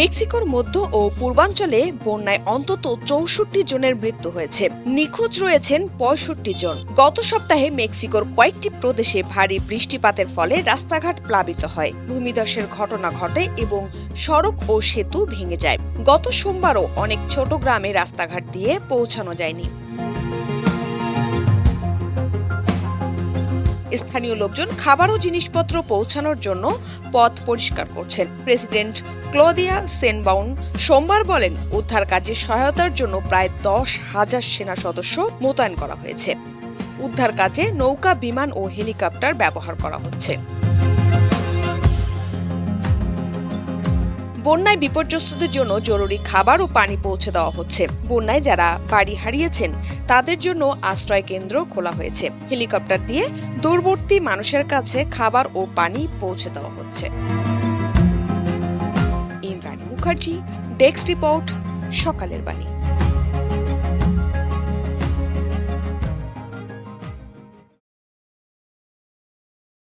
মেক্সিকোর মধ্য ও পূর্বাঞ্চলে বন্যায় অন্তত চৌষট্টি জনের মৃত্যু হয়েছে। নিখোঁজ রয়েছেন পঁয়ষট্টি জন। গত সপ্তাহে মেক্সিকোর কয়েকটি প্রদেশে ভারী বৃষ্টিপাতের ফলে রাস্তাঘাট প্লাবিত হয়। ভূমিধসের ঘটনা ঘটে এবং সড়ক ও সেতু ভেঙে যায়। গত সোমবারও অনেক ছোট গ্রামে রাস্তাঘাট দিয়ে পৌঁছানো যায়নি। স্থানীয় লোকজন খাবার ও জিনিসপত্র পৌঁছানোর জন্য পথ পরিষ্কার করছেন। প্রেসিডেন্ট ক্লোদিয়া সেনবাউন সোমবার বলেন, উদ্ধার কাজে সহায়তার জন্য প্রায় দশ হাজার সেনা সদস্য মোতায়েন করা হয়েছে। উদ্ধার কাজে নৌকা, বিমান ও হেলিকপ্টার ব্যবহার করা হচ্ছে। বন্যায় বিপর্যস্তদের জন্য জরুরি খাবার ও পানি পৌঁছে দেওয়া হচ্ছে। বন্যায় যারা বাড়ি হারিয়েছেন, তাদের জন্য আশ্রয় কেন্দ্র খোলা হয়েছে। হেলিকপ্টার দিয়ে দূরবর্তী মানুষের কাছে খাবার ও পানি পৌঁছে দেওয়া হচ্ছে। ইন্দ্রাণী মুখার্জি, ডেস্ক রিপোর্ট, সকালের বাণী।